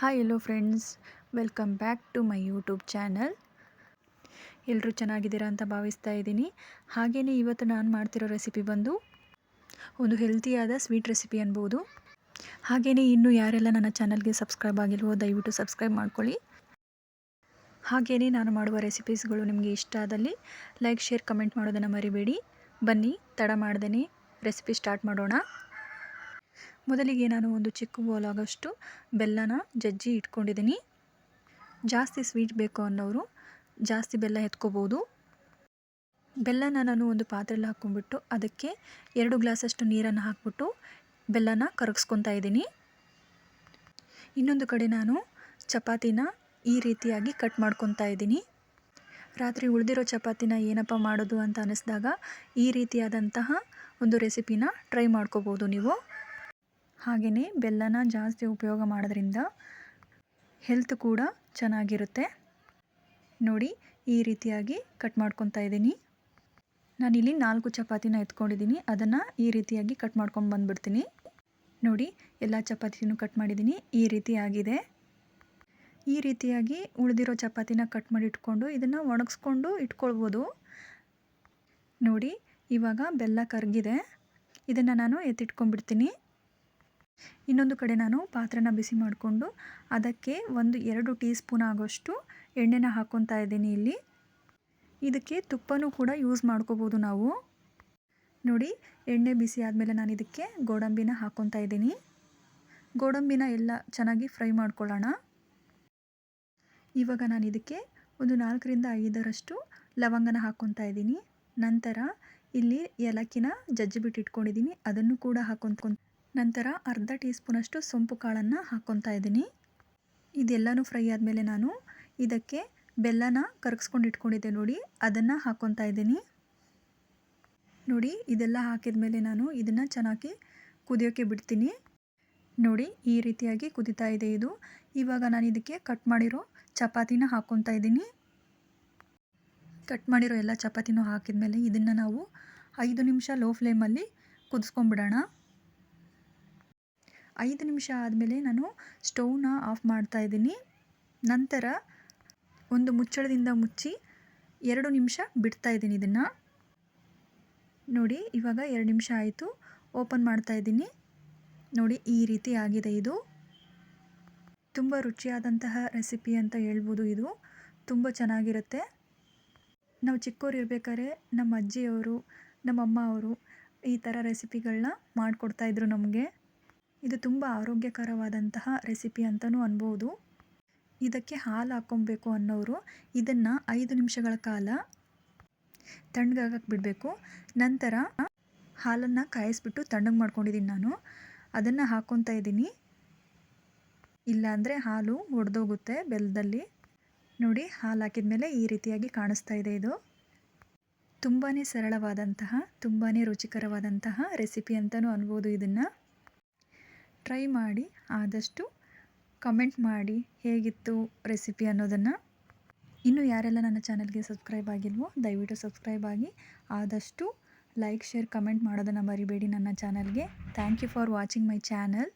Hi hello friends welcome back to my YouTube channel ಎಲ್ಲರೂ ಚೆನ್ನಾಗಿದ್ದೀರಾ ಅಂತ ಭಾವಿಸ್ತಾ ಇದ್ದೀನಿ. ಹಾಗೆಯೇ ಇವತ್ತು ನಾನು ಮಾಡ್ತಿರೋ ರೆಸಿಪಿ ಬಂದು ಒಂದು ಹೆಲ್ತಿಯಾದ ಸ್ವೀಟ್ ರೆಸಿಪಿ ಅನ್ಬೋದು. ಹಾಗೆಯೇ ಇನ್ನೂ ಯಾರೆಲ್ಲ ನನ್ನ ಚಾನಲ್ಗೆ ಸಬ್ಸ್ಕ್ರೈಬ್ ಆಗಿಲ್ವೋ, ದಯವಿಟ್ಟು ಸಬ್ಸ್ಕ್ರೈಬ್ ಮಾಡ್ಕೊಳ್ಳಿ. ಹಾಗೆಯೇ ನಾನು ಮಾಡುವ ರೆಸಿಪೀಸ್ಗಳು ನಿಮಗೆ ಇಷ್ಟ ಆದಲ್ಲಿ ಲೈಕ್ ಶೇರ್ ಕಮೆಂಟ್ ಮಾಡೋದನ್ನು ಮರಿಬೇಡಿ. ಬನ್ನಿ, ತಡ ಮಾಡ್ದೇ ರೆಸಿಪಿ ಸ್ಟಾರ್ಟ್ ಮಾಡೋಣ. ಮೊದಲಿಗೆ ನಾನು ಒಂದು ಚಿಕ್ಕ ಬೌಲ್ ಆಗೋಷ್ಟು ಬೆಲ್ಲನ ಜಜ್ಜಿ ಇಟ್ಕೊಂಡಿದ್ದೀನಿ. ಜಾಸ್ತಿ ಸ್ವೀಟ್ ಬೇಕು ಅನ್ನೋರು ಜಾಸ್ತಿ ಬೆಲ್ಲ ಎತ್ಕೋಬೋದು. ಬೆಲ್ಲನ ನಾನು ಒಂದು ಪಾತ್ರೆಯಲ್ಲಿ ಹಾಕ್ಕೊಂಡ್ಬಿಟ್ಟು ಅದಕ್ಕೆ ಎರಡು ಗ್ಲಾಸಷ್ಟು ನೀರನ್ನು ಹಾಕ್ಬಿಟ್ಟು ಬೆಲ್ಲನ ಕರಗಿಸ್ಕೊತಾ ಇದ್ದೀನಿ. ಇನ್ನೊಂದು ಕಡೆ ನಾನು ಚಪಾತಿನ ಈ ರೀತಿಯಾಗಿ ಕಟ್ ಮಾಡ್ಕೊತಾ ಇದ್ದೀನಿ. ರಾತ್ರಿ ಉಳಿದಿರೋ ಚಪಾತಿನ ಏನಪ್ಪ ಮಾಡೋದು ಅಂತ ಅನ್ನಿಸ್ದಾಗ ಈ ರೀತಿಯಾದಂತಹ ಒಂದು ರೆಸಿಪಿನ ಟ್ರೈ ಮಾಡ್ಕೋಬೋದು ನೀವು. ಹಾಗೆಯೇ ಬೆಲ್ಲನ ಜಾಸ್ತಿ ಉಪಯೋಗ ಮಾಡೋದ್ರಿಂದ ಹೆಲ್ತ್ ಕೂಡ ಚೆನ್ನಾಗಿರುತ್ತೆ. ನೋಡಿ, ಈ ರೀತಿಯಾಗಿ ಕಟ್ ಮಾಡ್ಕೊತಾ ಇದ್ದೀನಿ. ನಾನಿಲ್ಲಿ ನಾಲ್ಕು ಚಪಾತಿನ ಎತ್ಕೊಂಡಿದ್ದೀನಿ. ಅದನ್ನು ಈ ರೀತಿಯಾಗಿ ಕಟ್ ಮಾಡ್ಕೊಂಡು ಬಂದುಬಿಡ್ತೀನಿ. ನೋಡಿ, ಎಲ್ಲ ಚಪಾತಿನೂ ಕಟ್ ಮಾಡಿದ್ದೀನಿ. ಈ ರೀತಿ ಆಗಿದೆ. ಈ ರೀತಿಯಾಗಿ ಉಳಿದಿರೋ ಚಪಾತಿನ ಕಟ್ ಮಾಡಿ ಇಟ್ಕೊಂಡು ಇದನ್ನು ಒಣಗಿಸ್ಕೊಂಡು ಇಟ್ಕೊಳ್ಬೋದು. ನೋಡಿ, ಇವಾಗ ಬೆಲ್ಲ ಕರಗಿದೆ. ಇದನ್ನು ನಾನು ಎತ್ತಿಟ್ಕೊಂಡ್ಬಿಡ್ತೀನಿ. ಇನ್ನೊಂದು ಕಡೆ ನಾನು ಪಾತ್ರೆನ ಬಿಸಿ ಮಾಡಿಕೊಂಡು ಅದಕ್ಕೆ ಒಂದು ಎರಡು ಟೀ ಸ್ಪೂನ್ ಆಗೋಷ್ಟು ಎಣ್ಣೆನ ಹಾಕ್ಕೊತಾ ಇದ್ದೀನಿ ಇಲ್ಲಿ. ಇದಕ್ಕೆ ತುಪ್ಪನೂ ಕೂಡ ಯೂಸ್ ಮಾಡ್ಕೋಬೋದು ನಾವು. ನೋಡಿ, ಎಣ್ಣೆ ಬಿಸಿ ಆದಮೇಲೆ ನಾನು ಇದಕ್ಕೆ ಗೋಡಂಬಿನ ಹಾಕ್ಕೊತಾ ಇದ್ದೀನಿ. ಗೋಡಂಬಿನ ಎಲ್ಲ ಚೆನ್ನಾಗಿ ಫ್ರೈ ಮಾಡ್ಕೊಳ್ಳೋಣ. ಇವಾಗ ನಾನು ಇದಕ್ಕೆ ಒಂದು ನಾಲ್ಕರಿಂದ ಐದರಷ್ಟು ಲವಂಗನ ಹಾಕ್ಕೊತಾ ಇದ್ದೀನಿ. ನಂತರ ಇಲ್ಲಿ ಏಲಕ್ಕಿನ ಜಜ್ಜಿಬಿಟ್ಟು ಇಟ್ಕೊಂಡಿದ್ದೀನಿ. ಅದನ್ನು ಕೂಡ ಹಾಕ್ಕೊಂತ ನಂತರ ಅರ್ಧ ಟೀ ಸ್ಪೂನಷ್ಟು ಸೊಂಪು ಕಾಳನ್ನು ಹಾಕ್ಕೊತಾ ಇದ್ದೀನಿ. ಇದೆಲ್ಲನೂ ಫ್ರೈ ಆದಮೇಲೆ ನಾನು ಇದಕ್ಕೆ ಬೆಲ್ಲನ ಕರಗಿಸ್ಕೊಂಡು ಇಟ್ಕೊಂಡಿದ್ದೆ ನೋಡಿ, ಅದನ್ನು ಹಾಕ್ಕೊತಾ ಇದ್ದೀನಿ. ನೋಡಿ, ಇದೆಲ್ಲ ಹಾಕಿದ ಮೇಲೆ ನಾನು ಇದನ್ನು ಚೆನ್ನಾಗಿ ಕುದಿಯೋಕ್ಕೆ ಬಿಡ್ತೀನಿ. ನೋಡಿ, ಈ ರೀತಿಯಾಗಿ ಕುದಿತಾ ಇದೆ ಇದು. ಇವಾಗ ನಾನು ಇದಕ್ಕೆ ಕಟ್ ಮಾಡಿರೋ ಚಪಾತಿನ ಹಾಕ್ಕೊತಾ ಇದ್ದೀನಿ. ಕಟ್ ಮಾಡಿರೋ ಎಲ್ಲ ಚಪಾತಿನೂ ಹಾಕಿದ ಮೇಲೆ ಇದನ್ನು ನಾವು ಐದು ನಿಮಿಷ ಲೋ ಫ್ಲೇಮಲ್ಲಿ ಕುದಿಸ್ಕೊಂಡ್ಬಿಡೋಣ ಐದು ನಿಮಿಷ ಆದಮೇಲೆ ನಾನು ಸ್ಟೌವ್ನ ಆಫ್ ಮಾಡ್ತಾ ಇದ್ದೀನಿ. ನಂತರ ಒಂದು ಮುಚ್ಚಳದಿಂದ ಮುಚ್ಚಿ ಎರಡು ನಿಮಿಷ ಬಿಡ್ತಾ ಇದ್ದೀನಿ ಇದನ್ನು. ನೋಡಿ, ಇವಾಗ ಎರಡು ನಿಮಿಷ ಆಯಿತು. ಓಪನ್ ಮಾಡ್ತಾ ಇದ್ದೀನಿ. ನೋಡಿ, ಈ ರೀತಿ ಆಗಿದೆ ಇದು. ತುಂಬ ರುಚಿಯಾದಂತಹ ರೆಸಿಪಿ ಅಂತ ಹೇಳ್ಬೋದು ಇದು. ತುಂಬ ಚೆನ್ನಾಗಿರುತ್ತೆ. ನಾವು ಚಿಕ್ಕವ್ರು ಇರಬೇಕಾದ್ರೆ ನಮ್ಮ ಅಜ್ಜಿಯವರು, ನಮ್ಮ ಅಮ್ಮ ಅವರು ಈ ಥರ ರೆಸಿಪಿಗಳನ್ನ ಮಾಡಿಕೊಡ್ತಾಯಿದ್ರು ನಮಗೆ. ಇದು ತುಂಬ ಆರೋಗ್ಯಕರವಾದಂತಹ ರೆಸಿಪಿ ಅಂತಲೂ ಅನ್ಬೋದು. ಇದಕ್ಕೆ ಹಾಲು ಹಾಕ್ಕೊಬೇಕು ಅನ್ನೋರು ಇದನ್ನು ಐದು ನಿಮಿಷಗಳ ಕಾಲ ತಣ್ಣಗಾಗಕ್ಕೆ ಬಿಡಬೇಕು. ನಂತರ ಹಾಲನ್ನು ಕಾಯಿಸ್ಬಿಟ್ಟು ತಣ್ಣಗೆ ಮಾಡ್ಕೊಂಡಿದ್ದೀನಿ ನಾನು. ಅದನ್ನು ಹಾಕ್ಕೊತಾ ಇದ್ದೀನಿ. ಇಲ್ಲಾಂದರೆ ಹಾಲು ಒಡೆದೋಗುತ್ತೆ ಬೆಲ್ಲದಲ್ಲಿ ನೋಡಿ, ಹಾಲು ಹಾಕಿದ ಮೇಲೆ ಈ ರೀತಿಯಾಗಿ ಕಾಣಿಸ್ತಾ ಇದೆ ಇದು. ತುಂಬಾ ಸರಳವಾದಂತಹ ತುಂಬಾ ರುಚಿಕರವಾದಂತಹ ರೆಸಿಪಿ ಅಂತಲೂ ಅನ್ಬೋದು ಇದನ್ನು. ಟ್ರೈ ಮಾಡಿ ಆದಷ್ಟು ಕಮೆಂಟ್ ಮಾಡಿ ಹೇಗಿತ್ತು ರೆಸಿಪಿ ಅನ್ನೋದನ್ನು. ಇನ್ನು ಯಾರೆಲ್ಲ ನನ್ನ ಚಾನಲ್ಗೆ ಸಬ್ಸ್ಕ್ರೈಬ್ ಆಗಿಲ್ವೋ, ದಯವಿಟ್ಟು ಸಬ್ಸ್ಕ್ರೈಬ್ ಆಗಿ. ಆದಷ್ಟು ಲೈಕ್ ಶೇರ್ ಕಮೆಂಟ್ ಮಾಡೋದನ್ನು ಮರಿಬೇಡಿ ನನ್ನ ಚಾನಲ್ಗೆ. Thank you for watching my channel